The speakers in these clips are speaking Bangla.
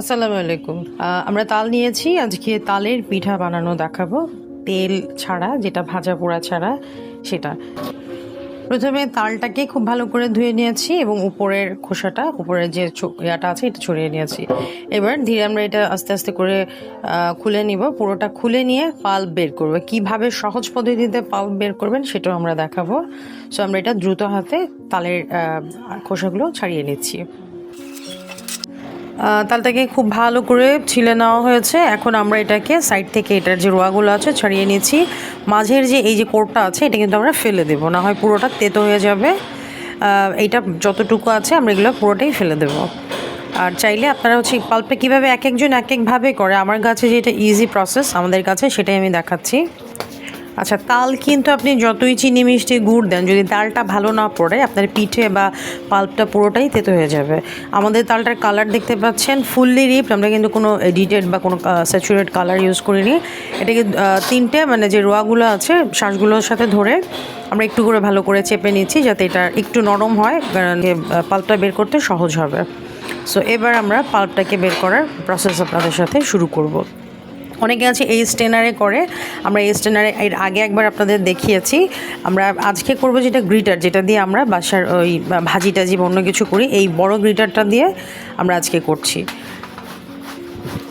আসসালামু আলাইকুম। আমরা তাল নিয়েছি। আজকে তালের পিঠা বানানো দেখাবো। তেল ছাড়া, যেটা ভাজা পোড়া ছাড়া, সেটা। প্রথমে তালটাকে খুব ভালো করে ধুয়ে নিয়েছি এবং উপরের খোসাটা, উপরের যে ইয়াটা আছে, এটা ছড়িয়ে নিয়েছি। এবার ধীরে আমরা এটা আস্তে আস্তে করে খুলে নিব। পুরোটা খুলে নিয়ে পাল্প বের করব। কীভাবে সহজ পদ্ধতিতে পাল্প বের করবেন সেটাও আমরা দেখাবো। সো আমরা এটা দ্রুত হাতে তালের খোসাগুলো ছাড়িয়ে নিচ্ছি। তালটাকে খুব ভালো করে ছিলে নেওয়া হয়েছে। এখন আমরা এটাকে সাইড থেকে এটার যে রোয়াগুলো আছে ছাড়িয়ে নিয়েছি মাঝের যে এই যে কোরটা আছে, এটা কিন্তু আমরা ফেলে দেবো। না হয় পুরোটা তেতো হয়ে যাবে। এইটা যতটুকু আছে, আমরা এগুলো পুরোটাই ফেলে দেবো। আর চাইলে আপনারা হচ্ছে পাল্পটা কীভাবে এক একজন এক একভাবে করে, আমার কাছে যেটা ইজি প্রসেস আমাদের কাছে সেটাই আমি দেখাচ্ছি। আচ্ছা তাল কিন্তু আপনি যতই চিনি মিষ্টি গুড় দেন, যদি তালটা ভালো না পড়ে, আপনার পিঠে বা পাল্পটা পুরোটাই তেতো হয়ে যাবে। আমাদের তালটার কালার দেখতে পাচ্ছেন ফুললি রিপ আমরা কিন্তু কোনো এডিটেড বা কোনো স্যাচুরেট কালার ইউজ করিনি। এটাকে তিনটে মানে যে রোয়াগুলো আছে শ্বাসগুলোর সাথে ধরে আমরা একটু করে ভালো করে চেপে নিচ্ছি, যাতে এটা একটু নরম হয় পাল্পটা বের করতে সহজ হবে। সো এবার আমরা পাল্পটাকে বের করার প্রসেস আপনাদের সাথে শুরু করব। অনেকে আছে এই স্টেনারে করে। আমরা এই স্টেনারে এর আগে একবার আপনাদের দেখিয়েছি। আমরা আজকে করব যেটা গ্রিটার, যেটা দিয়ে আমরা বাসার ওই ভাজি টাজি অন্য কিছু করি, এই বড় গ্রিটারটা দিয়ে আমরা আজকে করছি।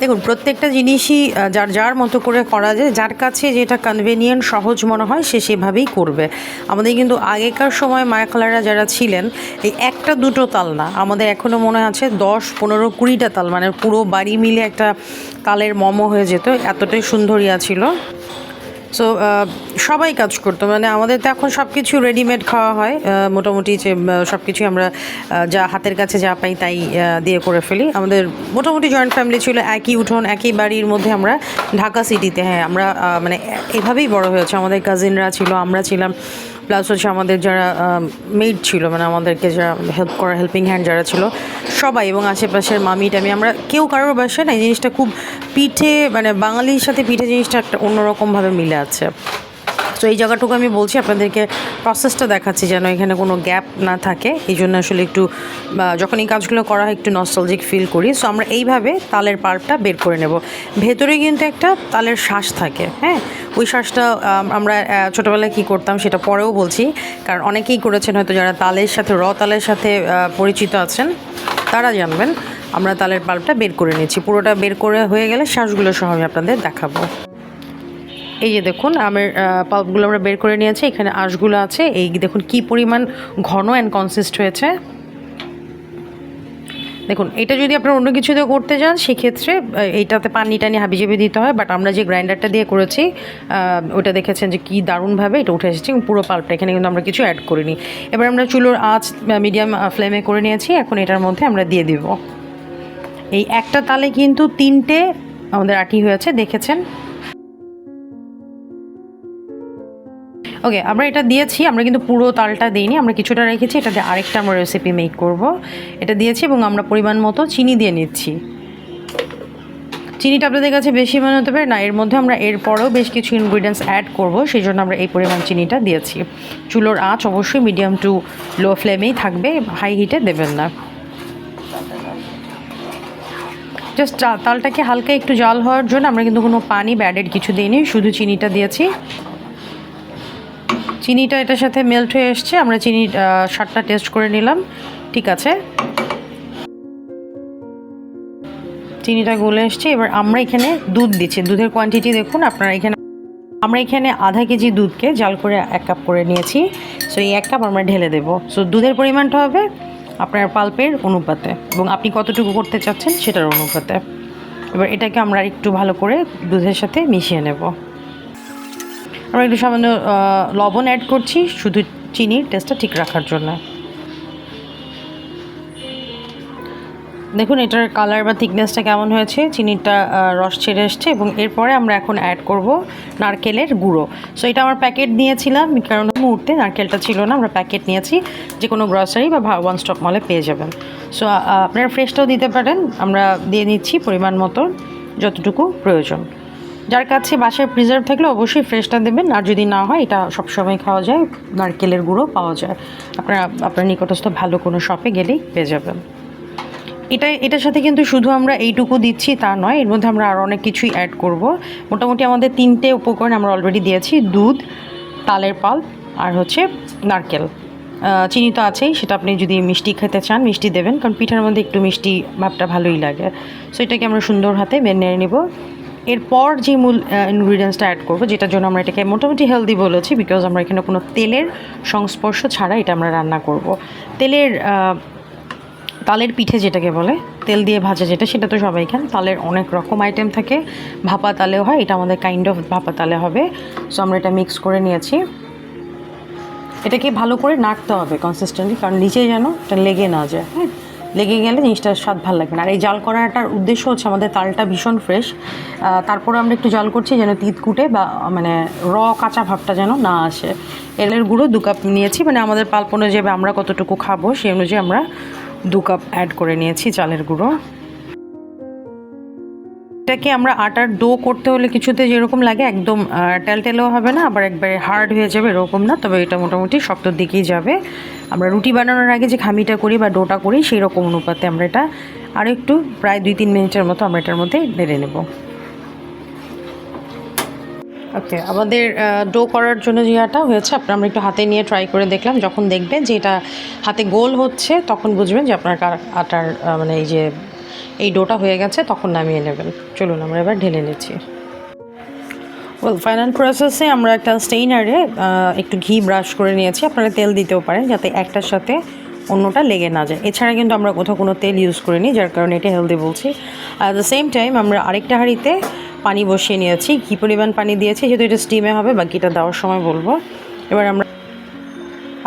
দেখুন, প্রত্যেকটা জিনিসই যার যার মতো করে করা যায়, যার কাছে যেটা কনভেনিয়েন্ট সহজ মনে হয়, সে সেভাবেই করবে। আমাদের কিন্তু আগেকার সময় মায়াখালারা যারা ছিলেন, এই একটা দুটো তাল না, আমাদের এখনও মনে আছে দশ, পনেরো, কুড়িটা তাল মানে পুরো বাড়ি মিলে একটা তালের মম হয়ে যেত, এতটাই সুন্দরিয়া ছিল। সো সবাই কাজ করতো। মানে আমাদের তো এখন সব কিছু রেডিমেড খাওয়া হয়। মোটামুটি যে সব কিছুই আমরা যা হাতের কাছে যা পাই তাই দিয়ে করে ফেলি। আমাদের মোটামুটি জয়েন্ট ফ্যামিলি ছিল, একই উঠোন, একই বাড়ির মধ্যে আমরা ঢাকা সিটিতে হ্যাঁ আমরা মানে এভাবেই বড় হয়েছে। আমাদের কাজিনরা ছিল, আমরা ছিলাম প্লাস হচ্ছে আমাদের যারা মেড ছিল মানে আমাদেরকে যারা হেল্প করা হেল্পিং হ্যান্ড যারা ছিল, সবাই এবং আশেপাশের মামি, টামি, আমরা কেউ কারোর বাসায় না, এই জিনিসটা খুব পিঠে মানে বাঙালির সাথে পিঠে জিনিসটা একটা অন্যরকমভাবে মিলে আছে। তো এই জায়গাটুকু আমি বলছি, আপনাদেরকে প্রসেসটা দেখাচ্ছি যেন এখানে কোনো গ্যাপ না থাকে। এই জন্য আসলে একটু যখন এই কাজগুলো করা হয়, একটু নস্টালজিক ফিল করি। সো আমরা এইভাবে তালের পাল্পটা বের করে নেব। ভেতরে কিন্তু একটা তালের শ্বাস থাকে হ্যাঁ? ওই শ্বাসটা আমরা ছোটোবেলায় কী করতাম সেটা পরেও বলছি। কারণ অনেকেই করেছেন হয়তো যারা তালের সাথে র তালের সাথে পরিচিত আছেন, তারা জানবেন। আমরা তালের পাল্পটা বের করে নিচ্ছি। পুরোটা বের করে হয়ে গেলে শ্বাসগুলো সহ আমি আপনাদের দেখাবো। এই যে দেখুন, আমের পাল্পগুলো আমরা বের করে নিয়েছি, এখানে আঁশগুলো আছে। এই দেখুন কি পরিমাণ ঘন অ্যান্ড কনসিস্ট হয়েছে। দেখুন, এটা যদি আপনার অন্য কিছুতে করতে যান, সেক্ষেত্রে এইটাতে পানি টানি হাবি হাবিজাবি দিতে হয় বাট আমরা যে গ্রাইন্ডারটা দিয়ে করেছি ওটা দেখেছেন যে কি দারুণভাবে এটা উঠে এসেছে পুরো পাল্পটা, এখানে কিন্তু আমরা কিছু অ্যাড করিনি। এবার আমরা চুলোর আঁচ মিডিয়াম ফ্লেমে করে নিয়েছি, এখন এটার মধ্যে আমরা দিয়ে দিব। এই একটা তালে কিন্তু তিনটে আমাদের আটি হয়েছে, দেখেছেন? ওকে আমরা এটা দিয়েছি, আমরা কিন্তু পুরো তালটা দিইনি, আমরা কিছুটা রেখেছি, এটাতে আরেকটা আমরা রেসিপি মেক করব। এটা দিয়েছি এবং আমরা পরিমাণ মতো চিনি দিয়ে নিচ্ছি। চিনিটা আপনাদের কাছে বেশি মনে হতে পারে না, এর মধ্যে আমরা এরপরেও বেশ কিছু ইনগ্রিডিয়েন্টস অ্যাড করব সেই জন্য আমরা এই পরিমাণ চিনিটা দিয়েছি। চুলোর আঁচ অবশ্যই মিডিয়াম টু লো ফ্লেমেই থাকবে হাই হিটে দেবেন না। জাস্ট তালটাকে হালকা একটু জাল হওয়ার জন্য আমরা কিন্তু কোনো পানি ব্যাডেড কিছু দিইনি, শুধু চিনিটা দিয়েছি। চিনিটা এটার সাথে মেল্ট হয়ে এসছে, আমরা চিনি স্বাদটা টেস্ট করে নিলাম, ঠিক আছে? চিনিটা গলে এসছে, এবার আমরা এখানে দুধ দিচ্ছি। দুধের কোয়ান্টিটি দেখুন, আপনারা এখানে, আমরা এখানে আধা কেজি দুধকে জাল করে এক কাপ করে নিয়েছি। সো এই এক কাপ আমরা ঢেলে দেবো। সো দুধের পরিমাণটা হবে আপনার পাল্পের অনুপাতে, এবং আপনি কতটুকু করতে চাচ্ছেন সেটার অনুপাতে। এবার এটাকে আমরা একটু ভালো করে দুধের সাথে মিশিয়ে নেব। আমরা একটু সামান্য লবণ অ্যাড করছি, শুধু চিনির টেস্টটা ঠিক রাখার জন্য। দেখুন, এটার কালার বা থিকনেসটা কেমন হয়েছে, চিনিটা রস ছেড়ে এসছে এবং এরপরে আমরা এখন অ্যাড করব নারকেলের গুঁড়ো। সো এটা আমার প্যাকেট নিয়েছিলাম, কারণ মুহূর্তে নারকেলটা ছিল না, আমরা প্যাকেট নিয়েছি, যে কোনো গ্রসারি বা ওয়ান স্টপ মলে পেয়ে যাবেন। সো আপনারা ফ্রেশটাও দিতে পারেন, আমরা দিয়ে নিচ্ছি পরিমাণ মতো, যতটুকু প্রয়োজন। যার কাছে বাসায় প্রিজার্ভ থাকলে অবশ্যই ফ্রেশটা দেবেন। আর যদি না হয়, এটা সবসময় খাওয়া যায়। নারকেলের গুঁড়ো পাওয়া যায়। আপনারা, আপনার নিকটস্থ ভালো কোনো শপে গেলেই পেয়ে যাবেন। এটা এটার সাথে কিন্তু শুধু আমরা এইটুকু দিচ্ছি, তা নয়। এর মধ্যে আমরা আরও অনেক কিছুই অ্যাড করব। মোটামুটি আমাদের তিনটে উপকরণ আমরা অলরেডি দিয়েছি। দুধ, তালের পাল আর হচ্ছে নারকেল। চিনি তো আছেই, সেটা আপনি যদি মিষ্টি খেতে চান, মিষ্টি দেবেন। কারণ পিঠার মধ্যে একটু মিষ্টি ভাবটা ভালোই লাগে। সো এটাকে আমরা সুন্দর হাতে মেনে নেব। এরপর যে মূল ইনগ্রিডিয়েন্টসটা অ্যাড করব, যেটার জন্য আমরা এটাকে মোটামুটি হেলদি বলেছি বিকজ আমরা এখানে কোনো তেলের সংস্পর্শ ছাড়া এটা আমরা রান্না করব। তেলের তালের পিঠে যেটাকে বলে, তেল দিয়ে ভাজা যেটা, সেটা তো সবাই খান। তালের অনেক রকম আইটেম থাকে। ভাপা তালেও হয়, এটা আমাদের কাইন্ড অফ ভাপা তালে হবে। সো আমরা এটা মিক্স করে নিয়েছি। এটাকে ভালো করে নাড়তে হবে কনসিস্টেন্টলি কারণ নিচে যেন এটা লেগে না যায় হ্যাঁ? লেগে গেলে জিনিসটার স্বাদ ভালো লাগবে না। আর এই জাল করাটার উদ্দেশ্য হচ্ছে আমাদের তালটা ভীষণ ফ্রেশ তারপরে আমরা একটু জাল করছি যেন তিত কুটে বা মানে র কাঁচা ভাবটা যেন না আসে। এলের গুঁড়ো দু কাপ নিয়েছি মানে আমাদের পাল্প অনুযায়ী আমরা কতটুকু খাব সেই অনুযায়ী আমরা দু কাপ অ্যাড করে নিয়েছি চালের গুঁড়ো। এটাকে আমরা আটার ডো করতে হলে কিছুতে যেরকম লাগে একদম টেলটেলেও হবে না, আবার একবারে হার্ড হয়ে যাবে এরকম না, তবে এটা মোটামুটি শক্তর দিকেই যাবে। আমরা রুটি বানানোর আগে যে খামিটা করি বা ডোটা করি, সেই রকম অনুপাতে আমরা এটা আরও একটু প্রায় দুই তিন মিনিটের মতো আমরা এটার মধ্যে নেড়ে নেব। ওকে, আমাদের ডো করার জন্য যে আটা হয়েছে, আপনার আমরা একটু হাতে নিয়ে ট্রাই করে দেখলাম, যখন দেখবেন যে এটা হাতে গোল হচ্ছে, তখন বুঝবেন যে আপনার আটার মানে এই যে এই ডোটা হয়ে গেছে, তখন নামিয়ে নেবেন। চলুন, আমরা এবার ঢেলে নিচ্ছি। ওয়েল ফাইনাল প্রসেসে আমরা একটা স্টেইনারে একটু ঘি ব্রাশ করে নিয়েছি। আপনারা তেল দিতেও পারেন যাতে একটার সাথে অন্যটা লেগে না যায়। এছাড়া কিন্তু আমরা কোথাও কোনো তেল ইউজ করিনি, যার কারণে এটা হেলদি বলছি। অ্যাট দ্য সেম টাইম আমরা আরেকটা হাঁড়িতে পানি বসিয়ে নিয়েছি। ঘি পরিমাণ পানি দিয়েছি, যেহেতু এটা স্টিমে হবে, বাকিটা দেওয়ার সময় বলব। এবার আমরা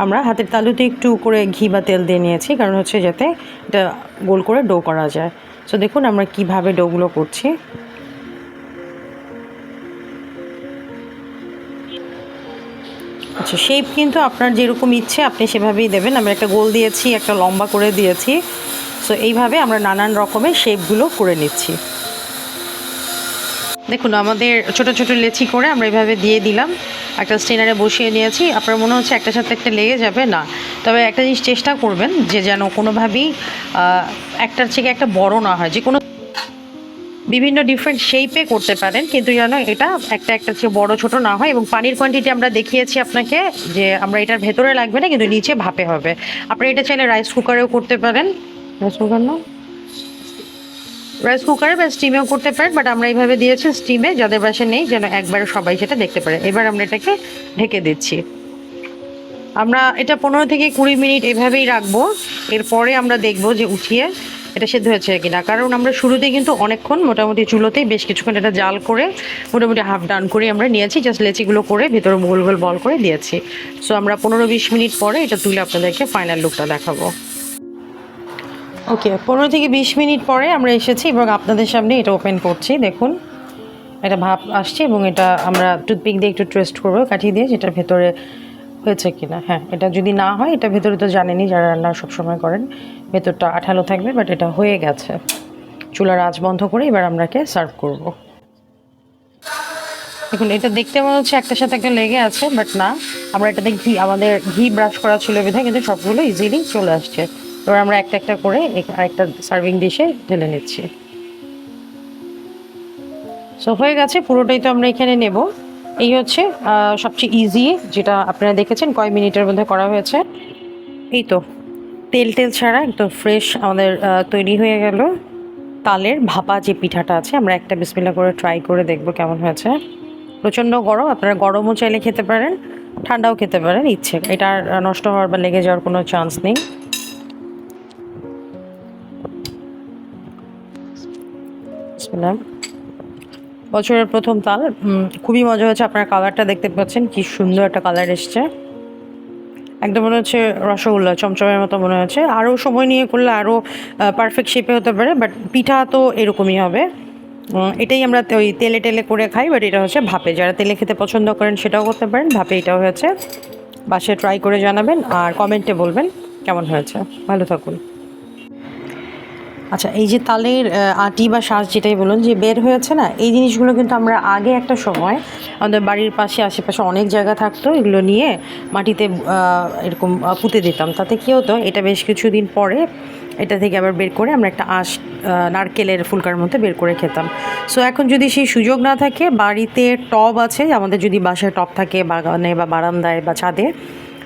আমরা হাতের তালুতে একটু করে ঘি বা তেল দিয়ে নিয়েছি, কারণ হচ্ছে যাতে এটা গোল করে ডো করা যায়। সো দেখুন আমরা কীভাবে ডোগুলো করছি। আচ্ছা শেপ কিন্তু আপনার যেরকম ইচ্ছে, আপনি সেভাবেই দেবেন। আমরা একটা গোল দিয়েছি, একটা লম্বা করে দিয়েছি। সো এইভাবে আমরা নানান রকমের শেপগুলো করে নিচ্ছি। দেখুন, আমাদের ছোট ছোট লেচি করে আমরা এভাবে দিয়ে দিলাম। একটা স্টেনারে বসিয়ে নিয়েছি। আপনার মনে হচ্ছে একটা সাথে একটা লেগে যাবে? না। তবে একটা জিনিস চেষ্টা করবেন যে যেন কোনোভাবেই একটার থেকে একটা বড় না হয়, যে কোনো বিভিন্ন ডিফারেন্ট শেপে করতে পারেন, কিন্তু যেন এটা একটা একটা চেয়ে বড় ছোট না হয় এবং পানির কোয়ান্টিটি আমরা দেখিয়েছি আপনাকে যে আমরা এটার ভেতরে লাগবে না, কিন্তু নিচে ভাপে হবে। আপনি এটা চাইলে রাইস কুকারেও করতে পারেন। রাইস কুকার না? রাইস কুকারে বা স্টিমেও করতে পারেন বাট আমরা এইভাবে দিয়েছি স্টিমে যাদের বাসে নেই, যেন একবারে সবাই সেটা দেখতে পারে। এবার আমরা এটাকে ঢেকে দিচ্ছি। আমরা এটা পনেরো থেকে কুড়ি মিনিট এভাবেই রাখব। এরপরে আমরা দেখব যে উঠিয়ে এটা সেদ্ধ হয়েছে কিনা। কারণ আমরা শুরুতে কিন্তু অনেকক্ষণ মোটামুটি চুলোতেই বেশ কিছুক্ষণ এটা জাল করে মোটামুটি হাফ ডান করে আমরা নিয়েছি। জাস্ট লেচিগুলো করে ভেতরে গোল গোল বল করে দিয়েছি। সো আমরা পনেরো বিশ মিনিট পরে এটা তুলে আপনাদেরকে ফাইনাল লুকটা দেখাবো। ওকে পনেরো থেকে বিশ মিনিট পরে আমরা এসেছি এবং আপনাদের সামনে এটা ওপেন করছি। দেখুন, এটা ভাপ আসছে এবং এটা আমরা টুথপিক দিয়ে একটু টেস্ট করব, কাঠি দিয়ে যেটার ভেতরে হয়েছে কিনা? হ্যাঁ এটা যদি না হয়, এটা ভেতরে তো জানেনই যারা রান্না সবসময় করেন, ভেতরটা আঠালো থাকবে বাট এটা হয়ে গেছে। চুলার আঁচ বন্ধ করে এবার আমরাকে সার্ভ করব। দেখুন, এটা দেখতে মনে হচ্ছে একটার সাথে একটা লেগে আছে বাট না। আমরা এটাতে ঘি আমাদের ঘি ব্রাশ করা ছিল বিধায় কিন্তু সবগুলো ইজিলি চলে আসছে। এবার আমরা একটা একটা করে আরেকটা সার্ভিং ডিশে ঢেলে নিচ্ছি। সো হয়ে গেছে, পুরোটাই তো আমরা এখানে নেব। এই হচ্ছে সবচেয়ে ইজি যেটা আপনারা দেখেছেন, কয় মিনিটের মধ্যে করা হয়েছে। এই তো, তেল টেল ছাড়া একদম ফ্রেশ আমাদের তৈরি হয়ে গেল। তালের ভাপা যে পিঠাটা আছে, আমরা একটা বিসমিল্লা করে ট্রাই করে দেখব কেমন হয়েছে। প্রচণ্ড গরম, আপনারা গরমও চাইলে খেতে পারেন, ঠান্ডাও খেতে পারেন, ইচ্ছে। এটা নষ্ট হওয়ার বা লেগে যাওয়ার কোনো চান্স নেই। বিসমিল্লাহ। বছরের প্রথম তাল। খুবই মজা হয়েছে। আপনার কালারটা দেখতে পাচ্ছেন, কি সুন্দর একটা কালার এসছে। একদম মনে হচ্ছে রসগোল্লা, চমচমের মতো মনে হচ্ছে। আরও সময় নিয়ে করলে আরও পারফেক্ট শেপে হতে পারে বাট পিঠা তো এরকমই হবে। এটাই আমরা ওই তেলে টেলে করে খাই বাট এটা হচ্ছে ভাপে। যারা তেলে খেতে পছন্দ করেন সেটাও করতে পারেন, ভাপে এটাও হয়েছে। বাসে ট্রাই করে জানাবেন আর কমেন্টে বলবেন কেমন হয়েছে। ভালো থাকুন। আচ্ছা এই যে তালের আটি বা শ্বাস যেটাই বলুন, যে বের হয়েছে না, এই জিনিসগুলো কিন্তু আমরা আগে একটা সময় আমাদের বাড়ির পাশে, আশেপাশে অনেক জায়গা থাকতো, এগুলো নিয়ে মাটিতে এরকম পুঁতে দিতাম। তাতে কী হতো, এটা বেশ কিছুদিন পরে এটা থেকে আবার বের করে আমরা একটা আঁশ নারকেলের ফুলকার মধ্যে বের করে খেতাম। সো এখন যদি সেই সুযোগ না থাকে, বাড়িতে টব আছে, আমাদের যদি বাসায় টব থাকে, বাগানে বা বারান্দায় বা ছাদে,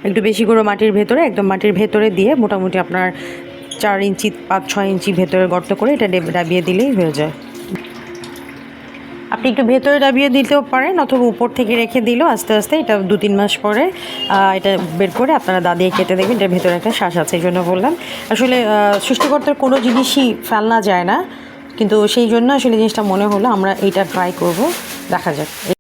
একটু বেশি করে মাটির ভেতরে, একদম মাটির ভেতরে দিয়ে মোটামুটি আপনার চার ইঞ্চি পাঁচ ছয় ইঞ্চি ভেতরে গর্ত করে এটা ডাবিয়ে দিলেই হয়ে যায়। আপনি একটু ভেতরে ডাবিয়ে দিতেও পারেন অথবা উপর থেকে রেখে দিলেও আস্তে আস্তে, এটা দু তিন মাস পরে এটা বের করে আপনারা দা দিয়ে কেটে দেখবেন এটার ভেতরে একটা শ্বাস আছে, এই জন্য বললাম। আসলে সৃষ্টিকর্তার কোনো জিনিসই ফেলনা যায় না, কিন্তু সেই জন্য আসলে জিনিসটা মনে হলো, আমরা এইটা ট্রাই করব, দেখা যাক।